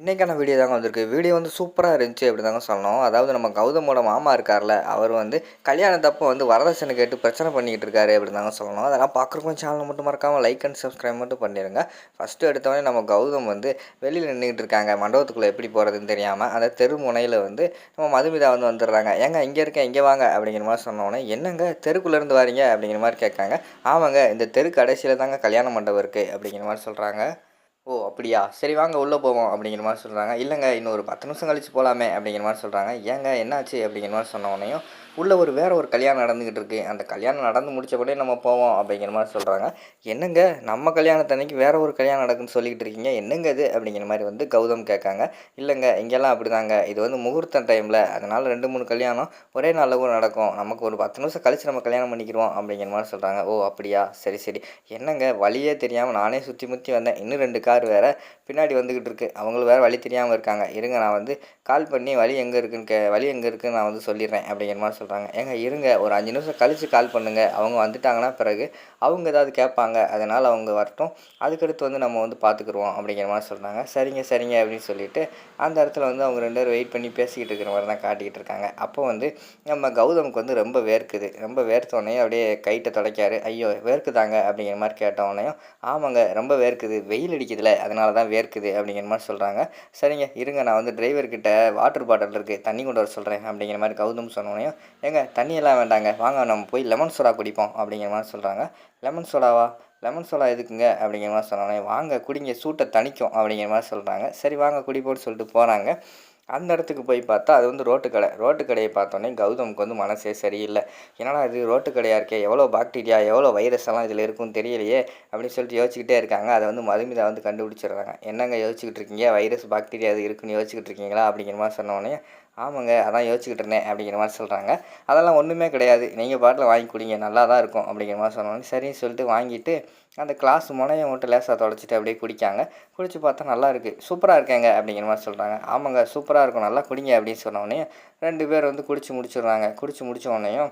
இன்றைக்கான வீடியோ தாங்க வந்திருக்கு. வீடியோ வந்து சூப்பராக இருந்துச்சு அப்படி தாங்க சொல்லணும். அதாவது நம்ம கௌதமோட மாமா இருக்கார்ல அவர் வந்து கல்யாணத்தப்போ வந்து வரதட்சணை கேட்டு பிரச்சனை பண்ணிக்கிட்டு இருக்காரு அப்படி தாங்க சொல்லணும். அதெல்லாம் பார்க்குறக்கும் சேனல் மட்டும் மறக்காமல் லைக் அண்ட் சப்ஸ்கிரைப் மட்டும் பண்ணிடுங்க ஃபஸ்ட்டு எடுத்தவொடனே நம்ம கௌதம் வந்து வெளியில் நின்றுக்கிட்டு இருக்காங்க. மண்டபத்துக்குள்ளே எப்படி போகிறதுன்னு தெரியாமல் அந்த தெரு முனையில் வந்து நம்ம மதுமிதா வந்து வந்துடுறாங்க. ஏங்க இங்கே இருக்கேன் இங்கே வாங்க அப்படிங்கிற மாதிரி சொன்னோன்னே என்னங்க தெருக்குள்ளேருந்து வரீங்க? அப்படிங்கிற மாதிரி கேட்காங்க. ஆமாங்க இந்த தெரு கடைசியில் தாங்க கல்யாண மண்டபம் இருக்குது அப்படிங்கிற மாதிரி சொல்கிறாங்க ஓ அப்படியா? சரி வாங்க உள்ளே போவோம் அப்படிங்கிற மாதிரி சொல்கிறாங்க இல்லைங்க இன்னும் ஒரு பத்து நிமிஷம் கழிச்சு போகலாமே அப்படிங்கிற மாதிரி சொல்கிறாங்க ஏங்க என்னாச்சு அப்படிங்கிற மாதிரி சொன்ன உடனேயும் உள்ளே ஒரு வேற ஒரு கல்யாணம் நடந்துக்கிட்டு இருக்கு. அந்த கல்யாணம் நடந்து முடித்த கூட நம்ம போவோம் அப்படிங்கிற மாதிரி சொல்கிறாங்க என்னங்க நம்ம கல்யாணத்தன்னைக்கு வேற ஒரு கல்யாணம் நடக்குன்னு சொல்லிக்கிட்டு இருக்கீங்க? என்னங்க இது? அப்படிங்கிற மாதிரி வந்து கௌதம் கேட்காங்க. இல்லைங்க இங்கெல்லாம் அப்படிதாங்க. இது வந்து முகூர்த்த டைமில் அதனால் ரெண்டு மூணு கல்யாணம் ஒரே நாளில் கூட நடக்கும். நமக்கு ஒரு பத்து நிமிஷம் கழிச்சு நம்ம கல்யாணம் பண்ணிக்கிறோம் அப்படிங்கிற மாதிரி சொல்கிறாங்க ஓ அப்படியா? சரி சரி. என்னங்க வழியே தெரியாமல் நானே சுற்றி முற்றி வந்தேன். இன்னும் ரெண்டு கார் வேறு பின்னாடி வந்துக்கிட்டு இருக்குது அவங்களும் வேறு வழி தெரியாமல் இருக்காங்க. இருங்க நான் வந்து கால் பண்ணி வழி எங்கே இருக்குன்னு கே வழி எங்கே இருக்குன்னு நான் வந்து சொல்லிடுறேன் அப்படிங்கிற மாதிரி சொல்கிறாங்க ஏங்க இருங்க ஒரு அஞ்சு நிமிஷம் கழித்து கால் பண்ணுங்கள் அவங்க வந்துட்டாங்கன்னா பிறகு அவங்க ஏதாவது கேட்பாங்க. அதனால் அவங்க வரட்டும். அதுக்கடுத்து வந்து நம்ம வந்து பார்த்துக்குருவோம் அப்படிங்கிற மாதிரி சொல்கிறாங்க சரிங்க சரிங்க அப்படின்னு சொல்லிட்டு அந்த இடத்துல வந்து அவங்க ரெண்டு பேரும் வெயிட் பண்ணி பேசிக்கிட்டு இருக்கிற மாதிரி தான் காட்டிக்கிட்டு இருக்காங்க. அப்போ வந்து நம்ம கௌதமுக்கு வந்து ரொம்ப வேர்க்குது. ரொம்ப வேர்த்தோடனே அப்படியே கைட்டை தொலைக்காரு ஐயோ வேர்க்குதாங்க அப்படிங்கிற மாதிரி கேட்டவுடனேயும் ஆமாங்க ரொம்ப வேர்க்குது. வெயில் அடிக்குது அடிக்குதுல அதனால தான் வேர்க்குது அப்படிங்கிற மாதிரி சொல்கிறாங்க சரிங்க இருங்க நான் வந்து டிரைவர்கிட்ட வாட்டர் பாட்டில் இருக்குது தண்ணி கொண்டு வர சொல்கிறேன் அப்படிங்கிற மாதிரி கௌதம் சொன்னோன்னே ஏங்க தண்ணியெல்லாம் வேண்டாங்க வாங்க நம்ம போய் லெமன் சோடா குடிப்போம் அப்படிங்கிற மாதிரி சொல்கிறாங்க லெமன் சோடாவா லெமன் சோடா எதுக்குங்க? அப்படிங்கிற மாதிரி சொன்னோன்னே வாங்க குடிங்க சூட்டை தணிக்கும் அப்படிங்கிற மாதிரி சொல்கிறாங்க சரி வாங்க குடிப்போன்னு சொல்லிட்டு போகிறாங்க அந்த இடத்துக்கு போய் பார்த்தா அது வந்து ரோட்டு கடை. ரோட்டு கடையை பார்த்தோன்னே கௌதமுக்கு வந்து மனசே சரியில்லை. என்னடா இது ரோட்டு கடையாக இருக்கே? எவ்வளோ பாக்டீரியா எவ்வளோ வைரஸ் எல்லாம் இதில் இருக்குன்னு தெரியலையே அப்படின்னு சொல்லிட்டு யோசிச்சுக்கிட்டே இருக்காங்க. அதை வந்து மதுமிதா வந்து கண்டுபிடிச்சிடுறாங்க. என்னங்க யோசிச்சுக்கிட்டு இருக்கீங்க? வைரஸ் பாக்டீரியா அது இருக்குன்னு யோசிச்சுக்கிட்டு இருக்கீங்களா? அப்படிங்கிற மாதிரி சொன்னோடனே ஆமாங்க அதான் யோசிச்சுக்கிட்டு இருந்தேன் அப்படிங்கிற மாதிரி சொல்கிறாங்க அதெல்லாம் ஒன்றுமே கிடையாது. நீங்கள் பாட்டில் வாங்கி குடிங்க நல்லா தான் இருக்கும் அப்படிங்கிற மாதிரி சொன்னாங்க சரின்னு சொல்லிட்டு வாங்கிட்டு அந்த கிளாஸ் முனையை மட்டும் லேசாக தொலைச்சிட்டு அப்படியே குடிக்காங்க. குடிச்சு பார்த்தா நல்லா இருக்குது சூப்பராக இருக்கேங்க அப்படிங்கிற மாதிரி சொல்கிறாங்க ஆமாங்க சூப்பராக இருக்கும் நல்லா குடிங்க அப்படின்னு சொன்னோடனே ரெண்டு பேர் வந்து குடிச்சு முடிச்சிடுறாங்க. குடிச்சு முடிச்ச உடனேயும்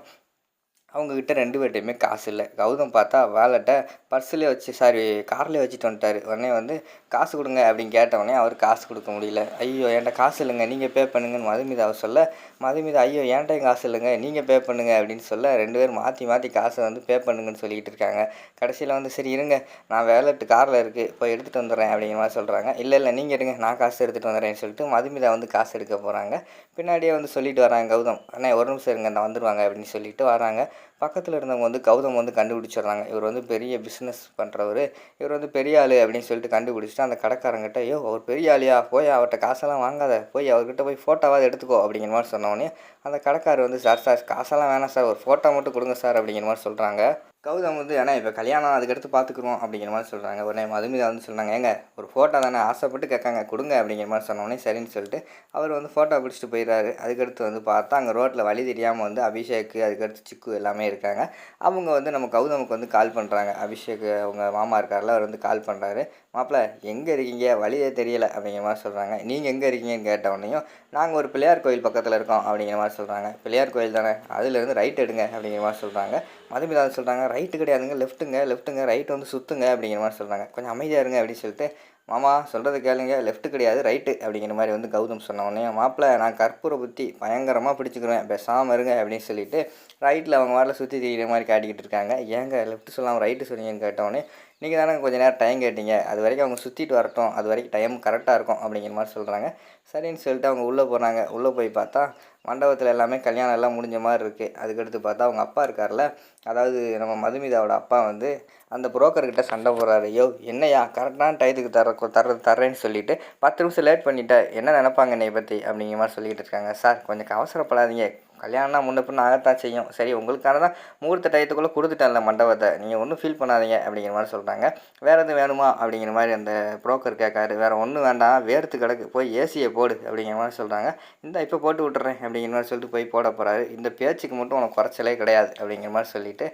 அவங்கக்கிட்ட ரெண்டு பேர்ட்டையுமே காசு இல்லை. கௌதம் பார்த்தா வேலட்டை பர்ஸ்லேயே வச்சு சாரி கார்லேயே வச்சுட்டு வந்துட்டார். உடனே வந்து காசு கொடுங்க அப்படின்னு கேட்டவுடனே அவர் காசு கொடுக்க முடியல. ஐயோ என்கிட்ட காசு இல்லைங்க நீங்கள் பே பண்ணுங்கன்னு மதுமிதா அவர் சொல்ல மதுமிதா ஐயோ என்கிட்டையும் காசு இல்லைங்க நீங்கள் பே பண்ணுங்க அப்படின்னு சொல்ல ரெண்டு பேரும் மாற்றி மாற்றி காசை வந்து பே பண்ணுங்கன்னு சொல்லிக்கிட்டு இருக்காங்க. கடைசியில் வந்து சரி இருங்க நான் வேலட்டு காரில் இருக்குது போய் எடுத்துகிட்டு வந்துடுறேன் அப்படிங்கிற மாதிரி சொல்கிறாங்க இல்லை இல்லை நீங்கள் எடுங்க நான் காசு எடுத்துகிட்டு வந்துடுறேன்னு சொல்லிட்டு மதுமிதா வந்து காசு எடுக்க போகிறாங்க பின்னாடியே வந்து சொல்லிட்டு வராங்க கௌதம். அண்ணே ஒரு நிமிஷம் இருங்க நான் வந்துடுவாங்க அப்படின்னு சொல்லிட்டு வராங்க. பக்கத்தில் இருந்தவங்க வந்து கௌதம் வந்து கண்டுபிடிச்சிடுறாங்க. இவர் வந்து பெரிய பிஸ்னஸ் பண்ணுறவர் இவர் வந்து பெரிய ஆள் அப்படின்னு சொல்லிட்டு கண்டுபிடிச்சிட்டு அந்த கடைக்காரங்கிட்ட ஐயோ அவர் பெரிய ஆளியா? போய் அவர்கிட்ட காசெல்லாம் வாங்காத. போய் அவர்கிட்ட போய் ஃபோட்டோவாவது எடுத்துக்கோ. அப்படிங்கிற மாதிரி சொன்னோடனே அந்த கடைக்காரர் வந்து சார் சார் காசெல்லாம் வேணாம் சார். ஒரு ஃபோட்டோ மட்டும் கொடுங்க சார். அப்படிங்கிற மாதிரி சொல்கிறாங்க கௌதம் வந்து ஏன்னா இப்போ கல்யாணம் அதுக்கடுத்து பார்த்துக்குறோம் அப்படிங்கிற மாதிரி சொல்கிறாங்க உடனே மதுமிதா வந்து சொன்னாங்க ஏங்க ஒரு ஃபோட்டோ தானே ஆசைப்பட்டு கேட்காங்க கொடுங்க அப்படிங்கிற மாதிரி சொன்னோடனே சரின்னு சொல்லிட்டு அவர் வந்து ஃபோட்டோ பிடிச்சிட்டு போயிடுறாரு. அதுக்கடுத்து வந்து பார்த்தா அங்கே ரோட்டில் வழி தெரியாமல் வந்து அபிஷேக்கு அதுக்கடுத்து சிக்கு எல்லாமே இருக்காங்க. அவங்க வந்து நம்ம கௌதமுக்கு வந்து கால் பண்ணுறாங்க அபிஷேக் அவங்க மாமா இருக்கார்ல அவர் வந்து கால் பண்ணுறாரு மாப்பிள்ள எங்கே இருக்கீங்க? வழியே தெரியலை அப்படிங்கிற மாதிரி சொல்கிறாங்க நீங்கள் எங்கே இருக்கீங்கன்னு கேட்டவுடனேயும் நாங்கள் ஒரு பிள்ளையார் கோயில் பக்கத்தில் இருக்கோம் அப்படிங்கிற மாதிரி சொல்கிறாங்க பிள்ளையார் கோயில் தானே அதுலேருந்து ரைட் எடுங்க அப்படிங்கிற மாதிரி சொல்கிறாங்க மதுமிதா சொல்கிறாங்க ரைட்டு கிடையாதுங்க லெஃப்ட்டுங்க லெஃப்ட்டுங்க ரைட் வந்து சுற்றுங்க அப்படிங்கிற மாதிரி சொல்கிறாங்க கொஞ்சம் அமைதியாக இருங்க அப்படின்னு சொல்லிட்டு மாமா சொல்கிறது கேளுங்க லெஃப்ட்டு கிடையாது ரைட்டு அப்படிங்கிற மாதிரி வந்து கௌதம் சொன்ன உடனே மாப்பிள்ள நான் கற்பூர புத்தி பயங்கரமாக பிடிச்சிக்கிறேன் பேசாமல் இருங்க அப்படின்னு சொல்லிட்டு ரைட்டில் அவங்க வாரில் சுற்றி தெரிகிற மாதிரி காட்டிக்கிட்டு இருக்காங்க. ஏங்க லெஃப்ட்டு சொல்லாமல் ரைட்டு சொன்னீங்கன்னு கேட்டோடனே நீங்கள் தானே கொஞ்சம் நேரம் டைம் கேட்டீங்க. அது வரைக்கும் அவங்க சுற்றிட்டு வரட்டும். அது வரைக்கும் டைம் கரெக்டாக இருக்கும் அப்படிங்கிற மாதிரி சொல்கிறாங்க சரின்னு சொல்லிட்டு அவங்க உள்ளே போகிறாங்க உள்ளே போய் பார்த்தா மண்டபத்தில் எல்லாமே கல்யாணம் எல்லாம் முடிஞ்ச மாதிரி இருக்குது அதுக்கடுத்து பார்த்தா அவங்க அப்பா இருக்கார்ல அதாவது நம்ம மதுமிதாவோட அப்பா வந்து அந்த புரோக்கர்கிட்ட சண்டை போடுறாரு. ஐயோ என்னையா கரெக்டான டயத்துக்கு தர தர தர்றேன்னு சொல்லிட்டு பத்து நிமிஷம் லேட் பண்ணிட்டேன் என்ன நினைப்பாங்க என்னை பற்றி அப்படிங்கிற மாதிரி சொல்லிகிட்டு இருக்காங்க. சார் கொஞ்சம் அவசரப்படாதீங்க கல்யாணம்னா முன்ன பின்ன ஆகத்தான் செய்யும். சரி உங்களுக்கான தான் முகூர்த்த டயத்துக்குள்ளே கொடுத்துட்டேன்ல மண்டபத்தை. நீங்கள் ஒன்றும் ஃபீல் பண்ணாதீங்க அப்படிங்கிற மாதிரி சொல்கிறாங்க வேறு எதுவும் வேணுமா அப்படிங்கிற மாதிரி அந்த புரோக்கர் கேட்காரு. வேறு ஒன்றும் வேண்டாம் வேர்த்து கிடக்கு. போய் ஏசியை போடு அப்படிங்கிற மாதிரி சொல்கிறாங்க இந்த இப்போ போட்டு விட்டுறேன் அப்படிங்கிற மாதிரி சொல்லிட்டு போய் போட போகிறாரு இந்த பேச்சுக்கு மட்டும் உனக்கு குறைச்சலே கிடையாது அப்படிங்கிற மாதிரி சொல்லிவிட்டு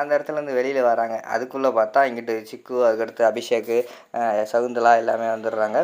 அந்த இடத்துலேருந்து வெளியில் வராங்க. அதுக்குள்ளே பார்த்தா இங்கிட்டு சிக்கு அதுக்கடுத்து அபிஷேக்கு சகுந்தலா எல்லாமே வந்துடுறாங்க.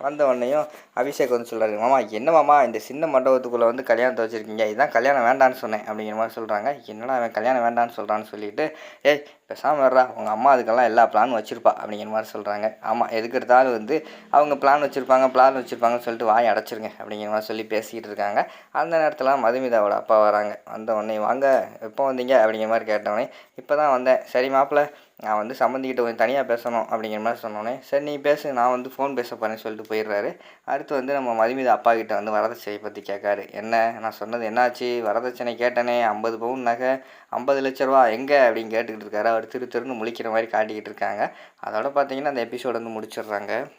வந்த உடனேயும் அபிஷேக் வந்து சொல்கிறாரு மாமா என்ன மாமா இந்த சின்ன மண்டபத்துக்குள்ளே வந்து கல்யாணத்தை வச்சுருக்கீங்க? இதான் கல்யாணம் வேண்டான்னு சொன்னேன். அப்படிங்கிற மாதிரி சொல்கிறாங்க என்னடா அவன் கல்யாணம் வேண்டான்னு சொல்கிறான்னு சொல்லிட்டு ஏய் பேசாமல் வர்றா உங்கள் அம்மா அதுக்கெல்லாம் எல்லா பிளானும் வச்சுருப்பா அப்படிங்கிற மாதிரி சொல்கிறாங்க ஆமாம் எதுக்கு எடுத்தாலும் வந்து அவங்க பிளான் வச்சுருப்பாங்க பிளான் வச்சுருப்பாங்கன்னு சொல்லிட்டு வாய் அடைச்சிருங்க அப்படிங்கிற மாதிரி சொல்லி பேசிக்கிட்டு இருக்காங்க. அந்த நேரத்தில் மதுமிதாவோட அப்பா வராங்க. வந்த உடனே வாங்க எப்போ வந்தீங்க? அப்படிங்கிற மாதிரி கேட்டவொடனே இப்போ தான் வந்தேன். சரி மாப்பிள்ள நான் வந்து சம்மந்திக்கிட்ட கொஞ்சம் தனியாக பேசணும் அப்படிங்கிற மாதிரி சொன்னோன்னே சரி நீ பேசு நான் வந்து ஃபோன் பேச போகிறேன்னு சொல்லிட்டு போயிடுறாரு. அடுத்து வந்து நம்ம மதுமிதா அப்பா கிட்ட வந்து வரதட்சணையை பற்றி கேட்காரு. என்ன? நான் சொன்னது என்னாச்சு? வரதட்சணை கேட்டனே ஐம்பது பவுன் நகை ஐம்பது லட்ச ரூபா எங்கே? அப்படின்னு கேட்டுக்கிட்டு இருக்காரு அவர். திரு திருன்னு முழிக்கிற மாதிரி காட்டிக்கிட்டு இருக்காங்க. அதோட பார்த்தீங்கன்னா அந்த எபிசோடு வந்து முடிச்சிடுறாங்க.